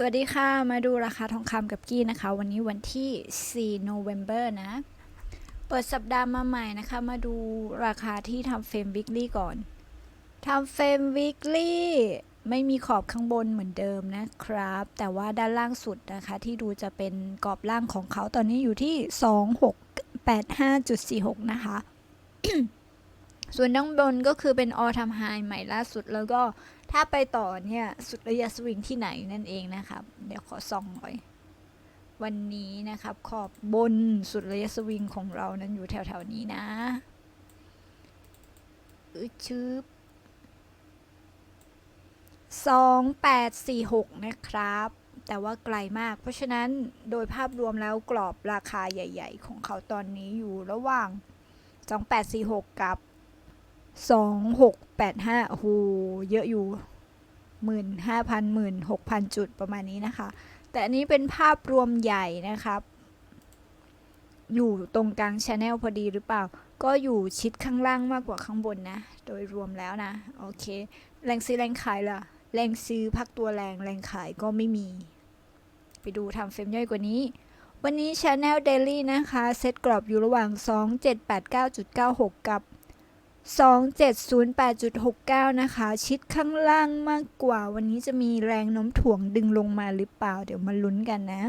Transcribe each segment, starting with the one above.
สวัสดีค่ะ มาดูราคาทองคำกับกี้นะคะ วันนี้วันที่ 4 November นะ เปิดสัปดาห์มาใหม่นะคะ มาดูราคาที่ทำเฟรมวิก l ีก่อนทำเฟรมวิก l ีไม่มีขอบข้างบนเหมือนเดิมนะครับ แต่ว่าด้านล่างสุดนะคะ ที่ดูจะเป็นกรอบล่างของเขาตอนนี้อยู่ที่ 2685.46 นะคะ ส่วนด้านบนก็คือเป็น all time high ใหม่ล่าสุดแล้วก็ ถ้าไปต่อเนี่ย สุดระยะสวิงที่ไหนนั่นเองนะครับ เดี๋ยวขอส่องหน่อย วันนี้นะครับ ขอบบนสุดระยะสวิงของเรานั้นอยู่แถวๆนี้นะอึดชืบสองแปดสี่หกนะครับ แต่ว่าไกลมาก เพราะฉะนั้นโดยภาพรวมแล้วกรอบราคาใหญ่ ๆ ของเขาตอนนี้อยู่ระหว่าง 2846 กับ 2685โอ้โหเยอะอยู่15,000 16,000จุดประมาณนี้นะคะ แต่อันนี้เป็นภาพรวมใหญ่นะครับอยู่ตรงกลางชแนลพอดีหรือเปล่า ก็อยู่ชิดข้างล่างมากกว่าข้างบนนะ โดยรวมแล้วนะ โอเค แรงซื้อแรงขายล่ะ แรงซื้อพักตัวแรงแรงขายก็ไม่มี ไปดูทำเฟรมย่อยกว่านี้ วันนี้ Channel Daily นะคะ เซตกรอบอยู่ระหว่าง 2789.96 กับ 2708.69 นะคะ ชิดข้างล่างมากกว่า วันนี้จะมีแรงโน้มถ่วงดึงลงมาหรือเปล่า เดี๋ยวมาลุ้นกันนะ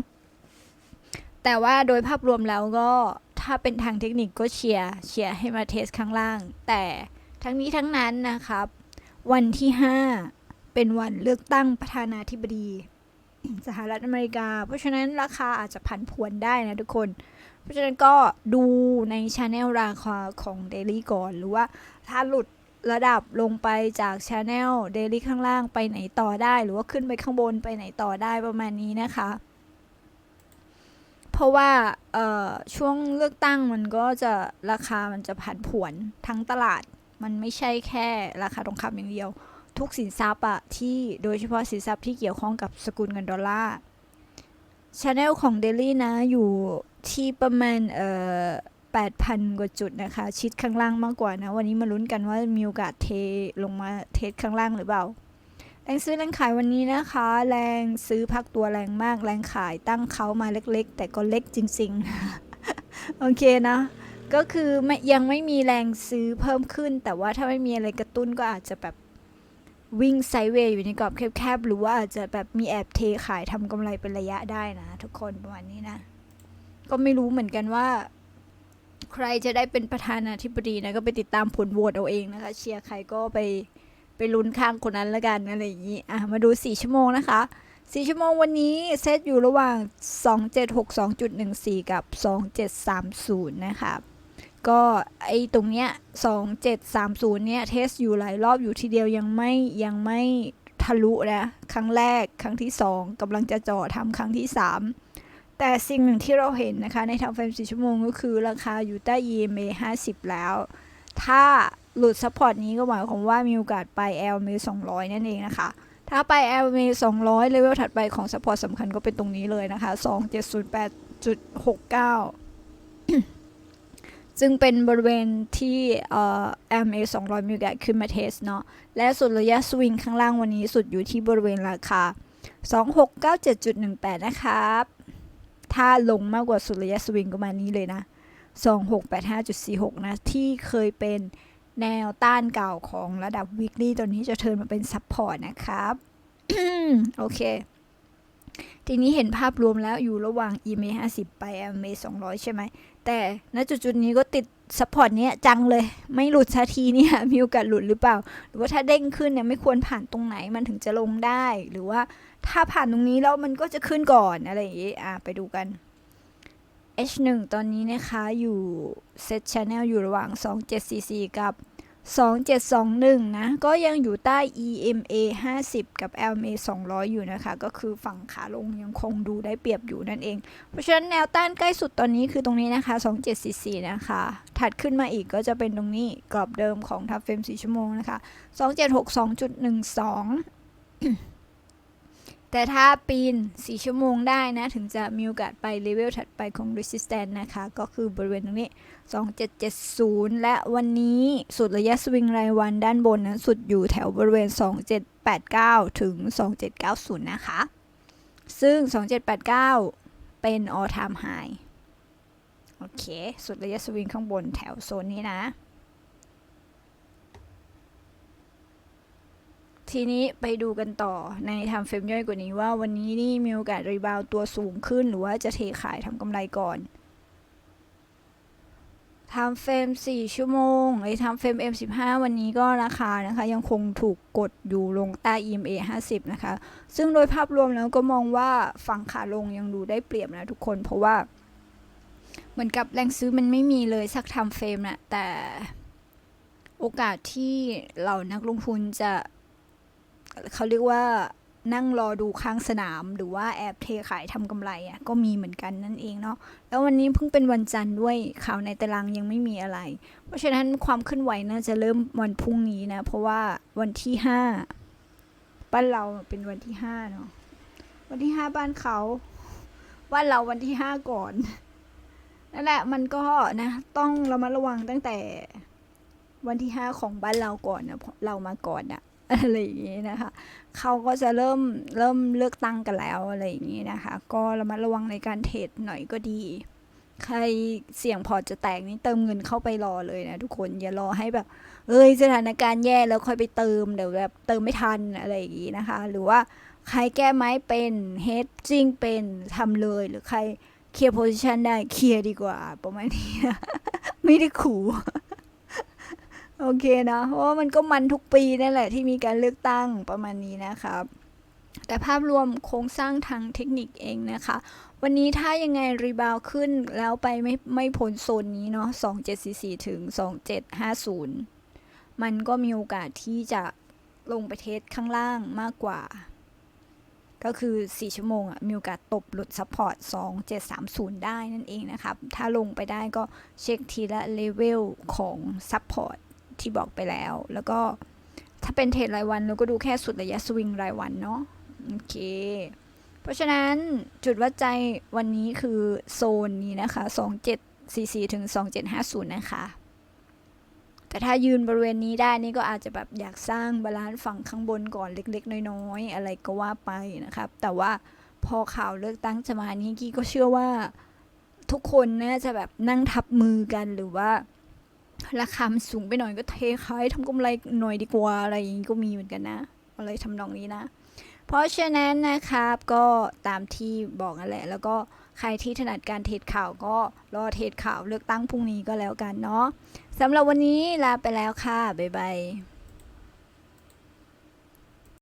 แต่ว่าโดยภาพรวมแล้วก็ถ้าเป็นทางเทคนิคก็เชียร์เชียร์ให้มาเทสข้างล่าง แต่ทั้งนี้ทั้งนั้นนะครับ วันที่ 5 เป็นวันเลือกตั้งประธานาธิบดี สหรัฐอเมริกา เพราะฉะนั้นราคาอาจจะผันผวนได้นะทุกคน ราะฉะนั้นก็ดูในช n e l ราคาของ Daily ก่อน หรือว่าถ้าหลุดระดับลงไปจากช n e l Daily ข้างล่างไปไหนต่อได้ หรือว่าขึ้นไปข้างบนไปไหนต่อได้ประมาณนี้นะคะ เพราะว่าช่วงเลือกตั้งมันก็จะราคามันจะผันผวนทั้งตลาด มันไม่ใช่แค่ราคาทองคำอย่างเดียว ทุกสินทรัพย์อะที่โดยเฉพาะสินทรัพย์ที่เกี่ยวข้องกับสกุลเงินดอลลาร์ช anel ของ Daily นะอยู่ ที่ประมาณเอ่อ8,000 กว่าจุดนะคะ ชิดข้างล่างมากกว่านะ วันนี้มาลุ้นกันว่ามีโอกาสเทลงมาเทสข้างล่างหรือเปล่า แรงซื้อแรงขายวันนี้นะคะ แรงซื้อพักตัวแรงมาก แรงขายตั้งเขามาเล็กๆ แต่ก็เล็กจริงๆ โอเคนะ ก็คือไม่ยังไม่มีแรงซื้อเพิ่มขึ้น แต่ว่าถ้าไม่มีอะไรกระตุ้นก็อาจจะแบบวิ่งไซเวย์อยู่ในกรอบแคบๆ หรือว่าอาจจะแบบมีแอบเทขายทำกำไรเป็นระยะได้นะ ทุกคนประมาณนี้นะ ก็ไม่รู้เหมือนกันว่า ใครจะได้เป็นประธานาธิบดีนะ ก็ไปติดตามผลโหวตเอาเองนะคะ เชียร์ใครก็ไปไปลุ้นข้างคนนั้นละกันอะไรอย่างนี้อะมาดู4ชั่วโมงนะคะ4ชั่วโมงวันนี้เซตอยู่ระหว่าง 2762.14 กับ 2730 นะคะก็ไอตรงเนี้ย2730 เนี่ย เทสอยู่หลายรอบอยู่ทีเดียวยังไม่ยังไม่ทะลุนะ ครั้งแรกครั้งที่ 2กำลังจะจ่อทำครั้งที่ 3 แต่สิ่งหนึ่งที่เราเห็นนะคะในทางเฟรม4ชั่วโมงก็คือราคาอยู่ใต้ EMA 50 แล้ว ถ้าหลุดซัพพอร์ตนี้ก็หมายความว่ามีโอกาสไป LMA 200 นั่นเองนะคะ ถ้าไป LMA 200 เลเวลถัดไปของซัพพอร์ตสำคัญก็เป็นตรงนี้เลยนะคะ 2708.69 ซึ่งเป็นบริเวณที่เอ่อ MA 200มิลลิกรัมขึ้นมาเทสเนาะ และสุดระยะสวิงข้างล่างวันนี้สุดอยู่ที่บริเวณราคา 2697.18 นะครับ ถ้าลงมากกว่าสุดระยะสวิงก็มานี้เลยนะ 2685.46 นะ ที่เคยเป็นแนวต้านเก่าของระดับวิกฤตตอนนี้จะเทินมาเป็นซับพอร์ตนะครับ โอเค ทีนี้เห็นภาพรวมแล้วอยู่ระหว่าง EMA 50 ไป EMA 200 ใช่ไหม แต่ณจุดๆนี้ก็ติด ซัพพอร์ตเนี้ยจังเลย ไม่หลุดสักทีเนี่ยมีโอกาสหลุดหรือเปล่า หรือว่าถ้าเด้งขึ้นเนี่ยไม่ควรผ่านตรงไหนมันถึงจะลงได้ หรือว่าถ้าผ่านตรงนี้แล้วมันก็จะขึ้นก่อนอะไรอย่างงี้อะไปดูกัน H1 ตอนนี้นะคะอยู่เซตชแนลอยู่ระหว่าง 2744 กับ 2721 นะ ก็ยังอยู่ใต้ EMA 50 กับ LMA 200 อยู่นะคะ ก็คือฝั่งขาลงยังคงดูได้เปรียบอยู่นั่นเอง เพราะฉะนั้นแนวต้านใกล้สุดตอนนี้คือตรงนี้นะคะ 2744 นะคะ ถัดขึ้นมาอีกก็จะเป็นตรงนี้กรอบเดิมของทับเฟรม4ชั่วโมงนะคะ 2762.12 แต่ถ้าปีน 4 ชั่วโมงได้นะ ถึงจะมีโอกาสไปเลเวลถัดไปของ resistance นะคะ ก็คือบริเวณตรงนี้ 2770 และวันนี้สุดระยะสวิงรายวันด้านบนนะสุดอยู่แถวบริเวณ 2789 ถึง 2790 นะคะ ซึ่ง 2789 เป็น all time high โอเค สุดระยะสวิงข้างบนแถวโซนนี้นะ ทีนี้ไปดูกันต่อในทำเฟรมย่อยกว่านี้ว่าวันนี้นี่มีโอกาสรีบาวตัวสูงขึ้น หรือว่าจะเทขายทำกำไรก่อนทำเฟรม4 ชั่วโมงไอ้ทำเฟรม M15 วันนี้ก็ราคานะคะ ยังคงถูกกดอยู่ลงใต้ EMA 50 นะคะ ซึ่งโดยภาพรวมแล้วก็มองว่าฝั่งขาลงยังดูได้เปรียบนะทุกคนเพราะว่า เหมือนกับแรงซื้อมันไม่มีเลยสักทำเฟรมนะแต่โอกาสที่เหล่านักลงทุนจะ เขาเรียกว่านั่งรอดูข้างสนาม หรือว่าแอบเทขายทำกำไรอะก็มีเหมือนกันนั่นเองเนาะแล้ววันนี้เพิ่งเป็นวันจันทร์ด้วยข่าวในตารางยังไม่มีอะไร เพราะฉะนั้นความเคลื่อนไหวน่าจะเริ่มวันพรุ่งนี้นะ เพราะว่าวันที่ห้าบ้านเราเป็นวันที่ห้าเนาะวันที่ห้าบ้านเขาบ้านเราวันที่ห้าก่อนนั่นแหละมันก็นะต้องระมัดระวังตั้งแต่วันที่ห้าของบ้านเราก่อนนะเราะเรามาก่อนอะ อะไรอย่างนี้นะคะเขาก็จะเริ่มเริ่มเลือกตั้งกันแล้วอะไรอย่างนี้นะคะ ก็ระมัดระวังในการเทรดหน่อยก็ดี ใครเสี่ยงพอจะแตกนี่เติมเงินเข้าไปรอเลยนะทุกคนอย่ารอให้แบบ เอ้ยสถานการณ์แย่แล้วค่อยไปเติมเดี๋ยวแบบเติมไม่ทันอะไรอย่างนี้นะคะ หรือว่าใครแก้ไม้เป็นเฮดจิ้งเป็นทำเลยหรือใครเคลียร์โพซิชันได้เคลียร์ดีกว่าประมาณนี้นะไม่ได้ขู่ โอเคนะเพราะว่ามันก็มันทุกปีนั่นแหละที่มีการเลือกตั้งประมาณนี้นะครับ แต่ภาพรวมโครงสร้างทางเทคนิคเองนะคะ วันนี้ถ้ายังไงรีบาวขึ้นแล้วไปไม่ไม่พ้นโซนนี้เนาะ2744 ถึง 2750 มันก็มีโอกาสที่จะลงไปเทสข้างล่างมากกว่า ก็คือ 4 ชั่วโมงอะมีโอกาสตบหลุดซัพพอร์ต 2730 ได้นั่นเองนะครับ ถ้าลงไปได้ก็เช็คทีละเลเวลของซัพพอร์ต ที่บอกไปแล้ว แล้วก็ถ้าเป็นเทรดรายวันเราก็ดูแค่สุดระยะสวิงรายวันเนาะโอเค เพราะฉะนั้นจุดวัดใจวันนี้คือโซนนี้นะคะ 2744 ถึง 2750 นะคะ แต่ถ้ายืนบริเวณนี้ได้นี่ก็อาจจะแบบอยากสร้างบาลานซ์ฝั่งข้างบนก่อนเล็กๆ น้อยๆ อะไรก็ว่าไปนะครับ แต่ว่าพอข่าวเลือกตั้งจะมานี่กี้ก็เชื่อว่าทุกคนน่าจะแบบนั่งทับมือกันหรือว่า ราคามันสูงไปหน่อยก็เทขายทำกำไรหน่อยดีกว่าอะไรอย่างนี้ก็มีเหมือนกันนะ อะไรทำนองนี้นะ เพราะฉะนั้นนะครับก็ตามที่บอกนั่นแหละ แล้วก็ใครที่ถนัดการเทรดข่าวก็รอเทรดข่าวเลือกตั้งพรุ่งนี้ก็แล้วกันเนาะสำหรับวันนี้ลาไปแล้วค่ะ บ๊ายบาย